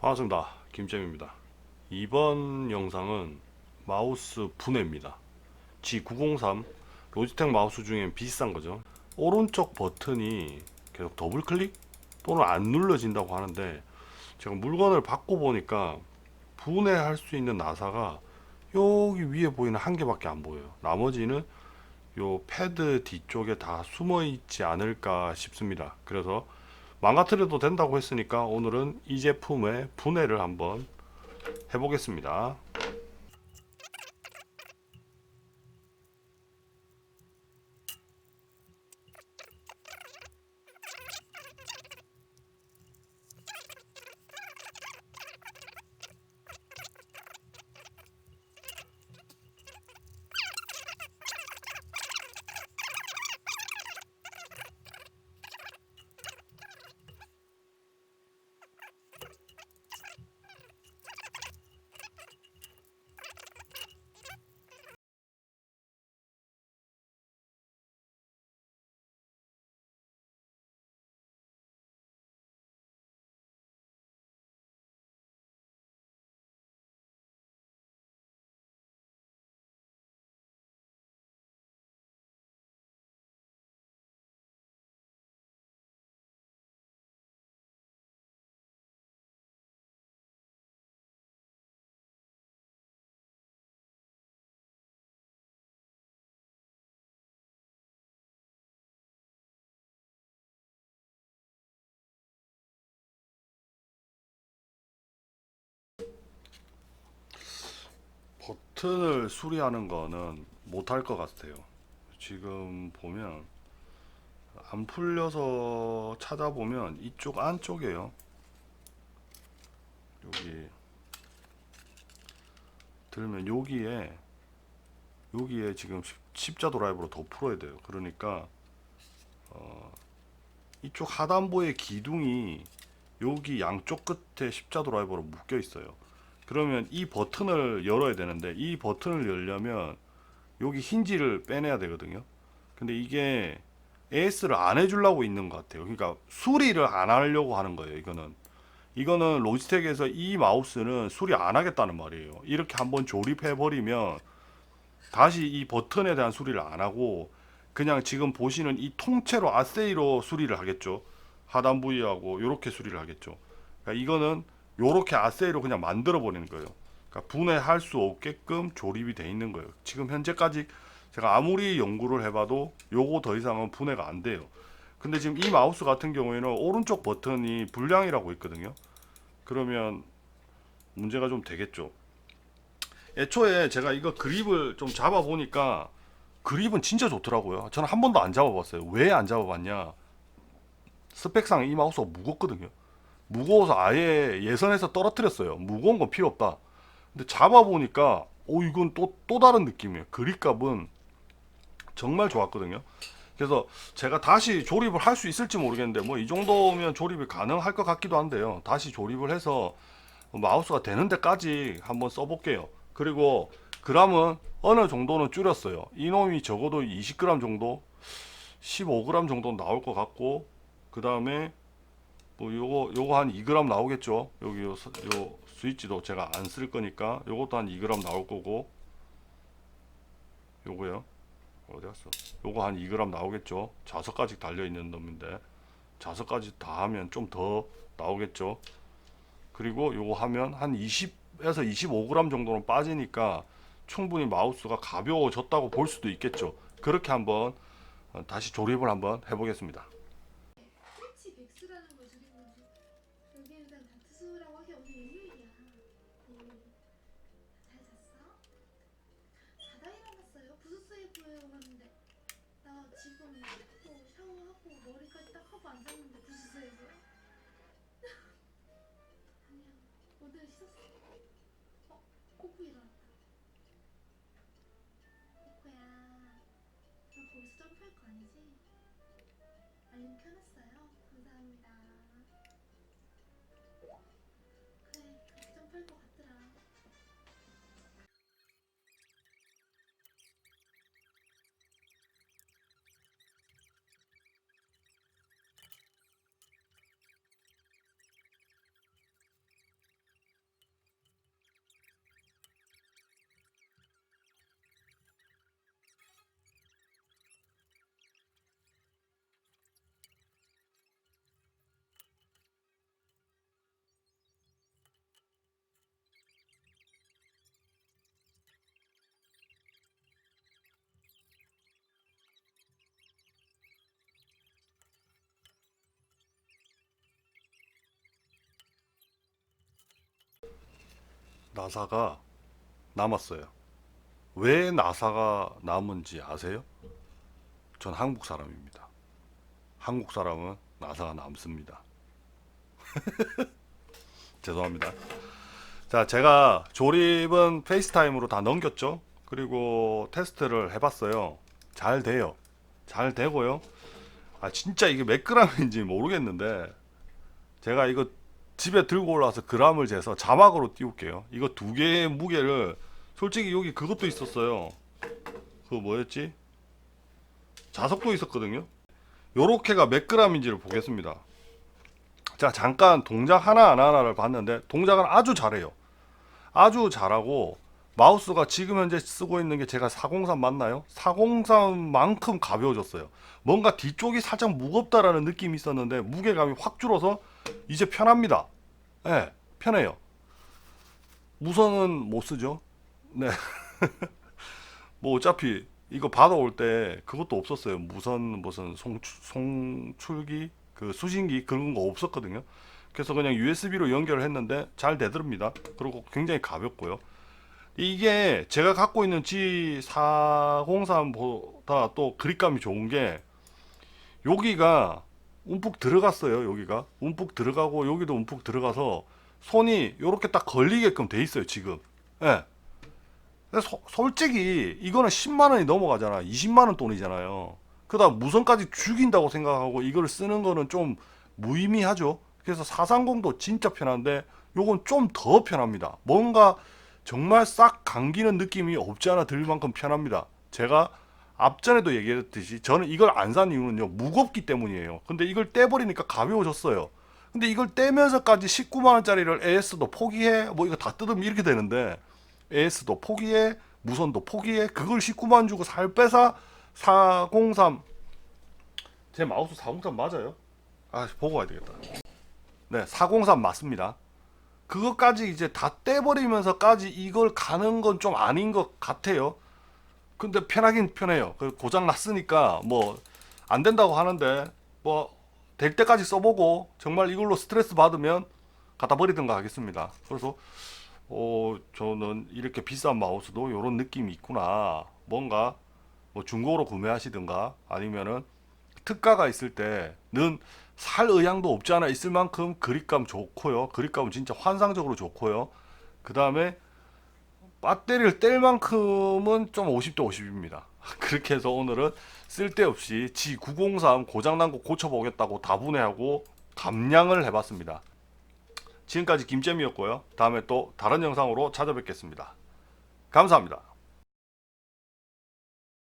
반갑습니다. 김잼입니다. 이번 영상은 마우스 분해입니다. G903 로지텍 마우스 중엔 비싼 거죠. 오른쪽 버튼이 계속 더블 클릭 또는 안 눌러진다고 하는데 제가 물건을 받고 보니까 분해할 수 있는 나사가 여기 위에 보이는 한 개밖에 안 보여요. 나머지는 요 패드 뒤쪽에 다 숨어 있지 않을까 싶습니다. 그래서 망가뜨려도 된다고 했으니까 오늘은 이 제품의 분해를 한번 해보겠습니다. 버튼을 수리하는 거는 못할 것 같아요. 지금 보면 안 풀려서 찾아보면 이쪽 안쪽에요. 여기 들면 여기에 여기에 지금 십- 십자 드라이브로 더 풀어야 돼요. 그러니까 어, 이쪽 하단부의 기둥이 여기 양쪽 끝에 십자 드라이버로 묶여 있어요. 그러면 이 버튼을 열어야 되는데 이 버튼을 열려면 여기 힌지를 빼내야 되거든요. 근데 이게 AS를 안 해주려고 있는 것 같아요. 그러니까 수리를 안 하려고 하는 거예요. 이거는 이거는 로지텍에서 이 마우스는 수리 안 하겠다는 말이에요. 이렇게 한번 조립해 버리면 다시 이 버튼에 대한 수리를 안 하고 그냥 지금 보시는 이 통째로 아세이로 수리를 하겠죠. 하단 부위하고 이렇게 수리를 하겠죠. 그러니까 이거는 요렇게 아세이로 그냥 만들어 버리는 거예요. 그러니까 분해할 수 없게끔 조립이 돼 있는 거예요. 지금 현재까지 제가 아무리 연구를 해봐도 요거 더 이상은 분해가 안 돼요. 근데 지금 이 마우스 같은 경우에는 오른쪽 버튼이 불량이라고 있거든요. 그러면 문제가 좀 되겠죠. 애초에 제가 이거 그립을 좀 잡아 보니까 그립은 진짜 좋더라고요. 저는 한 번도 안 잡아봤어요. 왜 안 잡아봤냐? 스펙상 이 마우스가 무겁거든요. 무거워서 아예 예선에서 떨어뜨렸어요. 무거운 건 필요 없다. 근데 잡아보니까 오 이건 또 또 다른 느낌이에요. 그립감은 정말 좋았거든요. 그래서 제가 다시 조립을 할 수 있을지 모르겠는데 뭐 이 정도면 조립이 가능할 것 같기도 한데요. 다시 조립을 해서 마우스가 되는 데까지 한번 써볼게요. 그리고 그램은 어느 정도는 줄였어요. 이놈이 적어도 20g 정도, 15g 정도 나올 것 같고 그 다음에 뭐 요거 요거 한 2g 나오겠죠. 여기 요, 스- 요 스위치도 제가 안 쓸 거니까 요것도 한 2g 나올 거고 요거요. 어디 갔어? 요거 한 2g 나오겠죠. 자석까지 달려 있는 놈인데 자석까지 다 하면 좀 더 나오겠죠. 그리고 요거 하면 한 20에서 25g 정도는 빠지니까 충분히 마우스가 가벼워졌다고 볼 수도 있겠죠. 그렇게 한번 어, 다시 조립을 한번 해보겠습니다. 지금 씻고 샤워하고 머리까지 딱 하고 앉았는데 부스스에 보여? 아니야. 오늘 씻었어. 어? 코코 일어났다. 코코야. 너 거기서 점프할 거 아니지? 알림 켜놨어요. 감사합니다. 그래, 점프할 것 같더라. 나사가 남았어요. 왜 나사가 남은지 아세요? 전 한국 사람입니다. 한국 사람은 나사가 남습니다. 죄송합니다. 자, 제가 조립은 페이스타임으로 다 넘겼죠. 그리고 테스트를 해봤어요. 잘 돼요. 잘 되고요. 아, 진짜 이게 몇 그램인지 모르겠는데, 제가 이거 집에 들고 올라와서 그램을 재서 자막으로 띄울게요. 이거 두 개의 무게를, 솔직히 여기 그것도 있었어요. 그거 뭐였지? 자석도 있었거든요. 요렇게가 몇 그램인지를 보겠습니다. 자, 잠깐 동작 하나 하나를 봤는데, 동작은 아주 잘해요. 아주 잘하고 마우스가 지금 현재 쓰고 있는 게 제가 403 맞나요? 403만큼 가벼워졌어요. 뭔가 뒤쪽이 살짝 무겁다라는 느낌이 있었는데 무게감이 확 줄어서 이제 편합니다. 예, 네, 편해요. 무선은 못 쓰죠. 네. 뭐 어차피 이거 받아올 때 그것도 없었어요. 무선 무슨 송출, 송출기 그 수신기 그런 거 없었거든요. 그래서 그냥 USB로 연결을 했는데 잘 되더랍니다. 그리고 굉장히 가볍고요. 이게 제가 갖고 있는 G403보다 또 그립감이 좋은 게 여기가 움푹 들어갔어요. 여기가 움푹 들어가고 여기도 움푹 들어가서 손이 이렇게 딱 걸리게끔 돼 있어요. 지금. 예. 소- 솔직히 이거는 10만 원이 넘어가잖아. 20만 원 돈이잖아요. 그다음 무선까지 죽인다고 생각하고 이걸 쓰는 거는 좀 무의미하죠. 그래서 430도 진짜 편한데 요건 좀 더 편합니다. 뭔가 정말 싹 감기는 느낌이 없지 않아 들 만큼 편합니다. 제가 앞전에도 얘기했듯이 저는 이걸 안 산 이유는요. 무겁기 때문이에요. 근데 이걸 떼버리니까 가벼워졌어요. 근데 이걸 떼면서까지 19만 원짜리를 AS도 포기해. 뭐 이거 다 뜯으면 이렇게 되는데 AS도 포기해. 무선도 포기해. 그걸 19만 원 주고 살 빼사 403. 제 마우스 403 맞아요? 아, 보고 와야 되겠다. 네, 403 맞습니다. 그것까지 이제 다 떼버리면서까지 이걸 가는 건 좀 아닌 것 같아요. 근데 편하긴 편해요. 그 고장 났으니까 뭐 안 된다고 하는데 뭐 될 때까지 써보고 정말 이걸로 스트레스 받으면 갖다 버리든가 하겠습니다. 그래서 어 저는 이렇게 비싼 마우스도 이런 느낌이 있구나. 뭔가 뭐 중고로 구매하시든가 아니면은 특가가 있을 때 는살 의향도 없지 않아 있을 만큼 그립감 좋고요. 그립감은 진짜 환상적으로 좋고요. 그 다음에 배터리를 뗄 만큼은 좀 50대 50입니다. 그렇게 해서 오늘은 쓸데없이 G903 고장난 거 고쳐보겠다고 다분해하고 감량을 해봤습니다. 지금까지 김잼이었고요. 다음에 또 다른 영상으로 찾아뵙겠습니다. 감사합니다.